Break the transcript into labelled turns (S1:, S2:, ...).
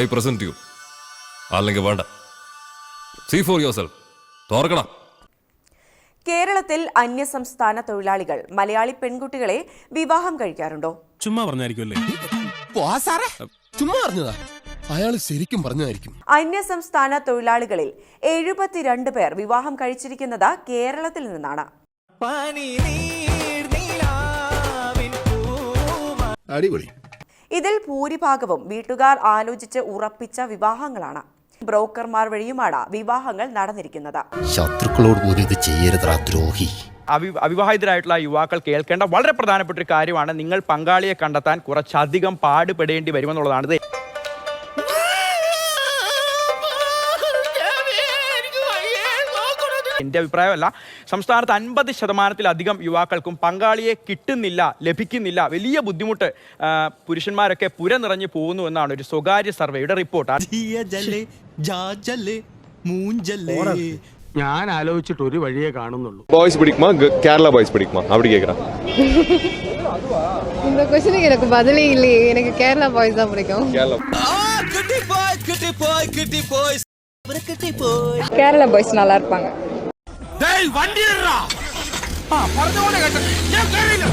S1: I present you അല്ലെങ്കിൽ വേണ്ട. See for your self തോർക്കണം.
S2: കേരളത്തിൽ അന്യസംസ്ഥാന തൊഴിലാളികൾ മലയാളി പെൺകുട്ടികളെ വിവാഹം കഴിക്കാറുണ്ടോ?
S3: ചുമ്മാ പറഞ്ഞായിരിക്കുമല്ലേ?
S4: ചുമ്മാ പറഞ്ഞതാ. അയാൾ ശരിക്കും പറഞ്ഞതായിരിക്കും.
S2: അന്യസംസ്ഥാന തൊഴിലാളികളിൽ എഴുപത്തിരണ്ട് പേർ വിവാഹം കഴിച്ചിരിക്കുന്നത് കേരളത്തിൽ നിന്നാണ്.
S4: അടിപൊളി.
S2: ഇതിൽ ഭൂരിഭാഗവും വീട്ടുകാർ ആലോചിച്ച് ഉറപ്പിച്ച വിവാഹങ്ങളാണ്. ബ്രോക്കർമാർ വഴിയുമാണ് വിവാഹങ്ങൾ നടന്നിരിക്കുന്നത്.
S5: ശത്രുക്കളോട് പോലും ഇത് ചെയ്യരുതാ ദ്രോഹി.
S6: അവി അവിവാഹിതരായിട്ടുള്ള യുവാക്കൾ കേൾക്കേണ്ട വളരെ പ്രധാനപ്പെട്ട ഒരു കാര്യമാണ് നിങ്ങൾ പങ്കാളിയെ കണ്ടെത്താൻ കുറച്ചധികം പാടുപെടേണ്ടി വരുമെന്നുള്ളതാണ്. എൻ്റെ അഭിപ്രായമല്ല സംസ്ഥാനത്ത് അൻപത് ശതമാനത്തിലധികം യുവാക്കൾക്കും പങ്കാളിയെ കിട്ടുന്നില്ല ലഭിക്കുന്നില്ല വലിയ ബുദ്ധിമുട്ട് ആ, പുരുഷന്മാരൊക്കെ പുര നിറഞ്ഞു പോകുന്നു എന്നാണ് ഒരു സ്വകാര്യ സർവേയുടെ റിപ്പോർട്ട്
S7: ഞാൻ ആലോചിച്ചിട്ട് ഒരു വഴിയേ കാണുന്നുള്ളൂ
S8: பாய்ஸ் பிடிக்குமா க- கேரளா பாய்ஸ் பிடிக்குமா அப்படி கேட்குறேன்
S9: இந்த கொஸ்டினுக்கு எனக்கு பதிலே இல்லையே எனக்கு கேரளா பாய்ஸ் தான் பிடிக்கும்
S8: கேரளா
S9: கேரளா பாய்ஸ் நல்லா இருப்பாங்க
S7: വണ്ടി പറഞ്ഞ പോലെ കേട്ടോ ഞാൻ കേറിയില്ല